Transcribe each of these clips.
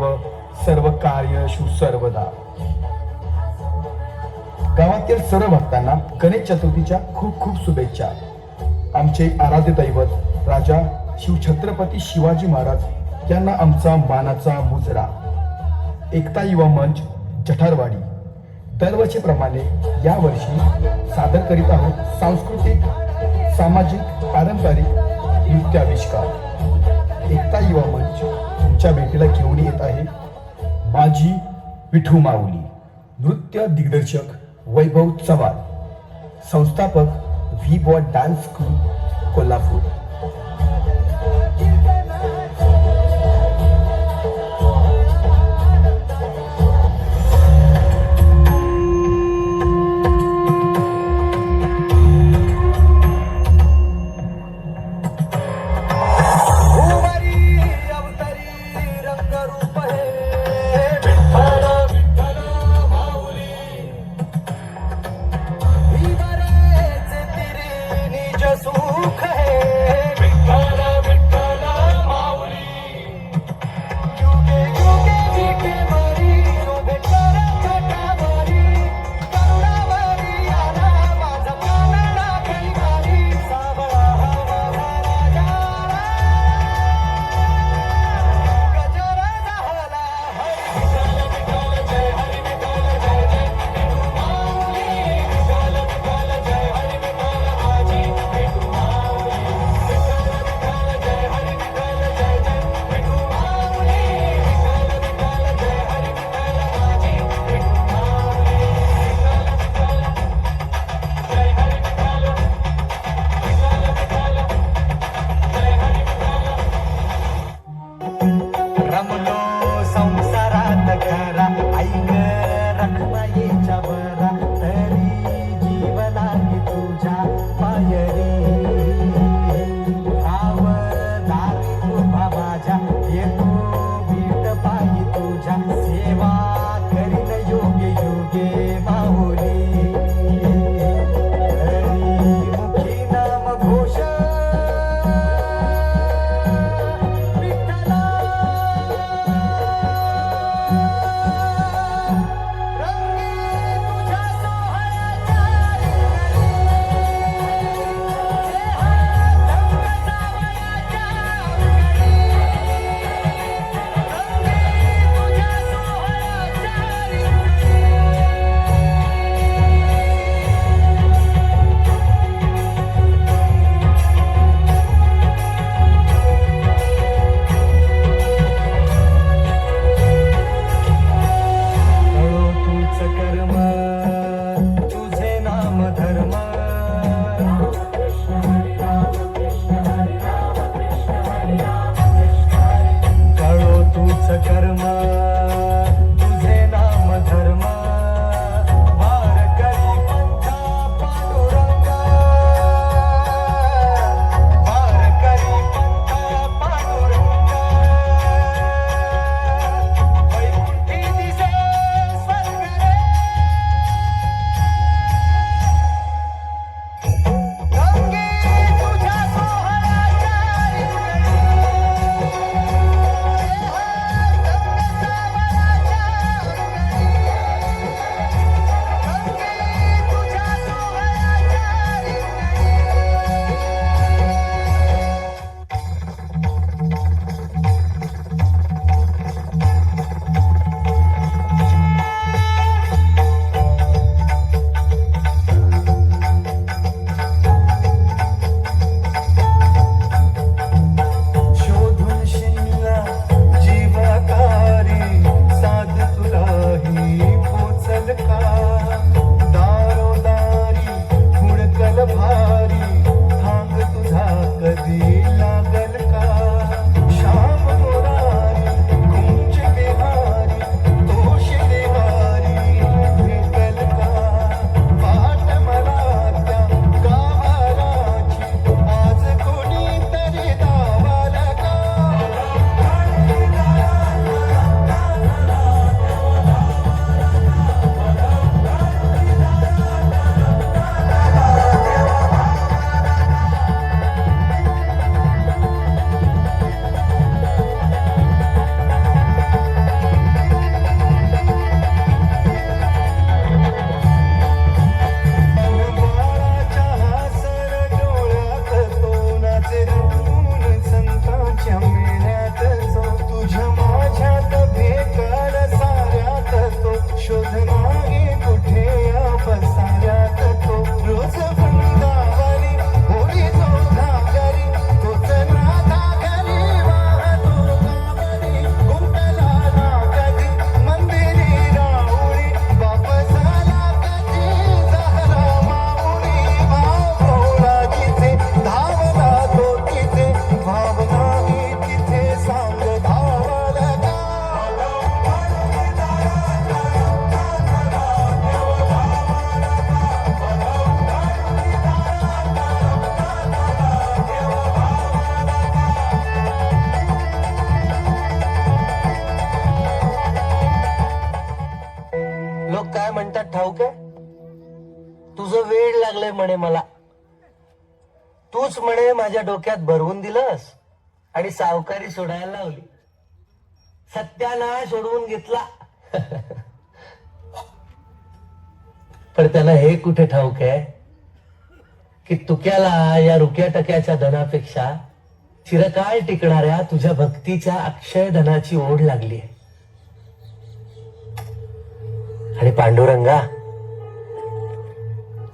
देव सर्व कार्य सर्वदा. गावातील सर्व भक्तांना गणेश चतुर्थीच्या खूप खूप शुभेच्छा. आमचे आराध्य दैवत राजा शिवछत्रपती शिवाजी महाराज यांना आमचा मानाचा मुजरा. एकता युवा मंच जठारवाडी. दरवर्षीप्रमाणे यावर्षी सादर करीत आहोत सांस्कृतिक सामाजिक पारंपरिक नृत्याविष्कार. एकता युवा मंच तुमच्या भेटीला घेऊन येत आहे माझी विठू माऊली नृत्य दिग्दर्शक वैभव चव्हाण संस्थापक व्ही बॉ dance school Kolhapur. i'm gonna ಕಾಲ म्हणे मला. तूच म्हणे माझ्या डोक्यात भरवून दिलंस आणि सावकारी सोडायला लावली. सत्यानाश सोडवून घेतला. पण त्याला हे कुठे ठाऊक आहे? की तुक्याला या रुक्या टक्याच्या धनापेक्षा चिरकाळ टिकणाऱ्या तुझ्या भक्तीच्या अक्षय धनाची ओढ लागली आहे. आणि पांडुरंगा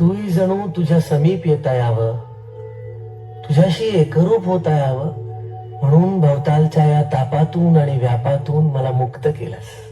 तूही जणू तुझ्या समीप येता यावं तुझ्याशी एकरूप होता यावं म्हणून भवतालच्या या तापातून आणि व्यापातून मला मुक्त केलंस.